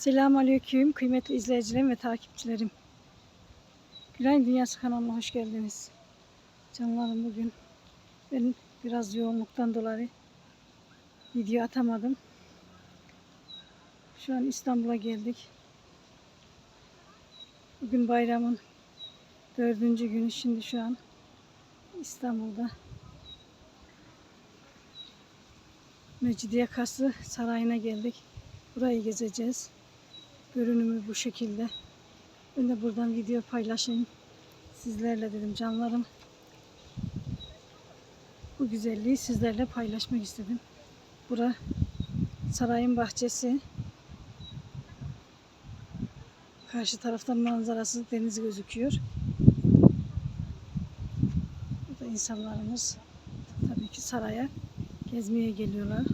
Selamünaleyküm kıymetli izleyicilerim ve takipçilerim. Gülen Dünyası kanalına hoş geldiniz. Canlarım bugün ben biraz yoğunluktan dolayı video atamadım. Şu an İstanbul'a geldik. Bugün bayramın dördüncü günü. Şimdi şu an İstanbul'da Mecidiye Kası Sarayı'na geldik. Burayı gezeceğiz. Görünümü bu şekilde. Ben de buradan video paylaşayım. Sizlerle dedim canlarım. Bu güzelliği sizlerle paylaşmak istedim. Bura sarayın bahçesi. Karşı taraftan manzarası deniz gözüküyor. Burada insanlarımız tabii ki saraya gezmeye geliyorlar.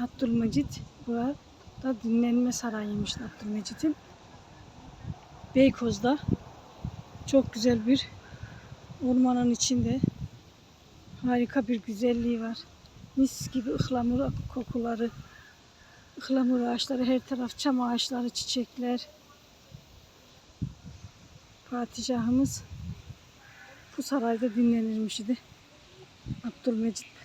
Abdülmecit burada dinlenme sarayıymış Abdülmecit'in. Beykoz'da çok güzel bir ormanın içinde harika bir güzelliği var. Mis gibi ıhlamur kokuları, ıhlamur ağaçları, her taraf çam ağaçları, çiçekler. Padişahımız bu sarayda dinlenirmiş idi. Abdülmecit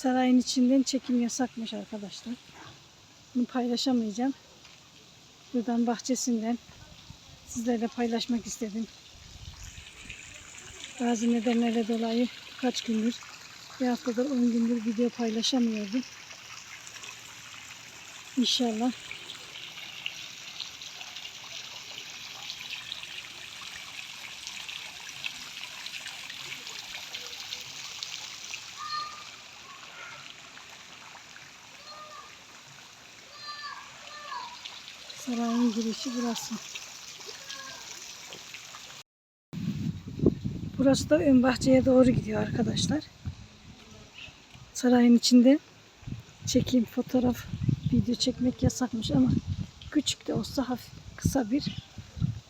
Sarayın içinden çekim yasakmış arkadaşlar. Bunu paylaşamayacağım. Buradan bahçesinden sizlerle paylaşmak istedim. Bazı nedenlerle dolayı kaç gündür, bir haftadır 10 gündür video paylaşamıyordum. İnşallah Sarayın girişi burası. Burası da ön bahçeye doğru gidiyor arkadaşlar. Sarayın içinde çekim, fotoğraf, video çekmek yasakmış ama küçük de olsa hafif kısa bir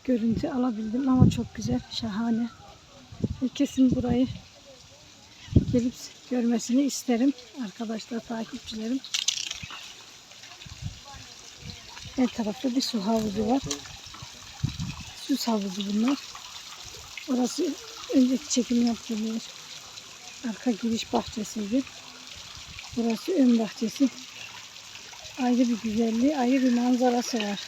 görüntü alabildim ama çok güzel, şahane. Herkesin burayı gelip görmesini isterim arkadaşlar, takipçilerim. Her tarafta bir su havuzu var. Süs havuzu bunlar. Orası önceki çekim yaptığım yer. Arka giriş bahçesiydi. Burası ön bahçesi. Ayrı bir güzelliği, ayrı bir manzarası var.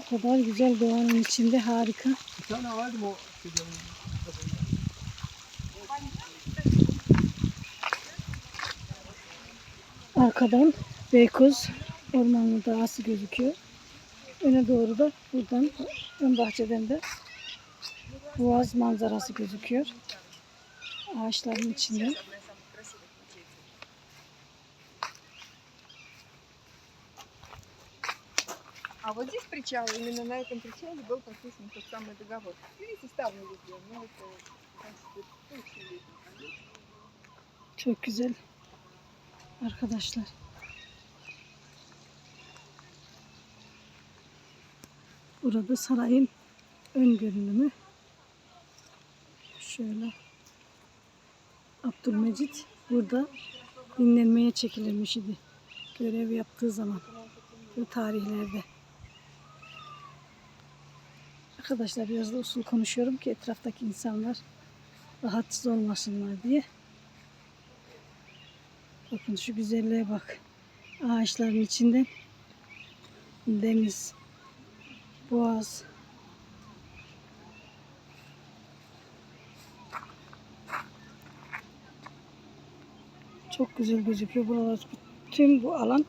O kadar güzel doğanın içinde harika. Bir tane vardı o? Arkadan Beykoz Ormanlı Dağısı gözüküyor. Öne doğru da buradan ön bahçeden de Boğaz manzarası gözüküyor. Ağaçların içinde. А вот здесь причал, именно на этом причале был подписан тот самый договор. Видите, ставни везде, ну это, значит, очень летний, конечно. Çok güzel. Arkadaşlar. Burada sarayın ön görünümü. Şöyle. Abdülmecit burada dinlenmeye çekilirmiş idi. Görev yaptığı zaman. Bu tarihlerde. Arkadaşlar biraz da usul konuşuyorum ki etraftaki insanlar rahatsız olmasınlar diye. Bakın şu güzelliğe bak. Ağaçların içinde deniz, boğaz. Çok güzel gözüküyor buralar. Tüm bu alan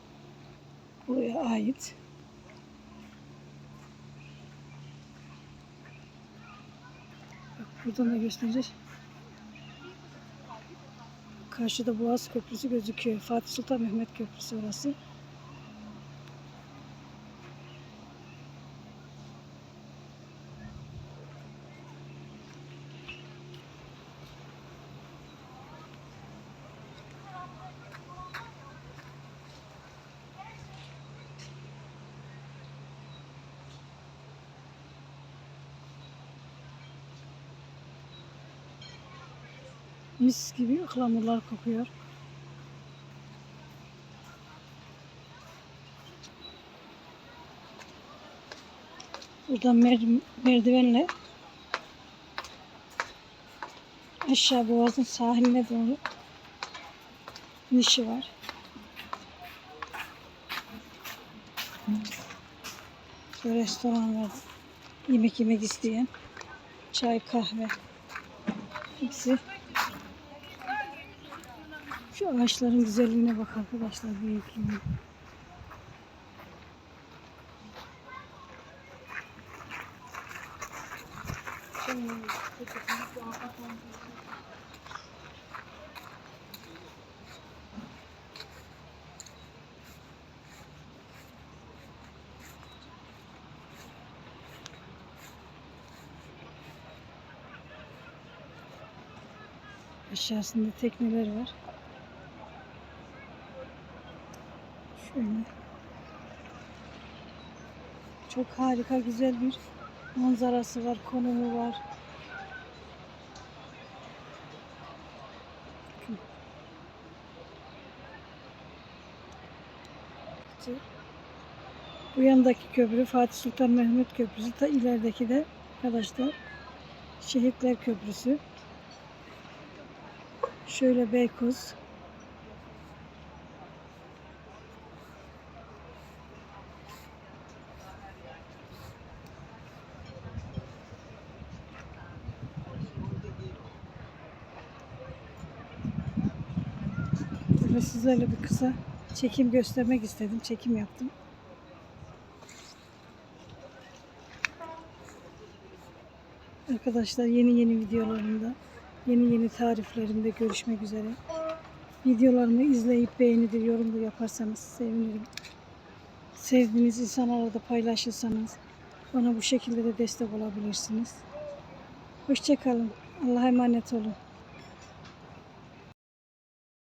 buraya ait. Bak buradan da gösterecek. Karşıda Boğaz Köprüsü gözüküyor. Fatih Sultan Mehmet Köprüsü orası. Mis gibi ıhlamurlar kokuyor. Buradan mer- merdivenle aşağı boğazın sahiline doğru nişi var. Böyle restoran var. Yemek yemek isteyen. Çay, kahve. Hepsi. Şu ağaçların güzelliğine bak arkadaşlar. Büyüklüğüne. Aşağısında tekneler var. Çok harika güzel bir manzarası var, konumu var. Bu yandaki köprü Fatih Sultan Mehmet Köprüsü. Ta ilerideki de arkadaşlar Şehitler Köprüsü. Şöyle Beykoz. Böyle sizlerle bir kısa çekim göstermek istedim. Çekim yaptım. Arkadaşlar yeni yeni videolarımda, yeni yeni tariflerimde görüşmek üzere. Videolarımı izleyip beğenidir, yorum da yaparsanız sevinirim. Sevdiğiniz insanlarla da paylaşırsanız bana bu şekilde de destek olabilirsiniz. Hoşçakalın. Allah'a emanet olun.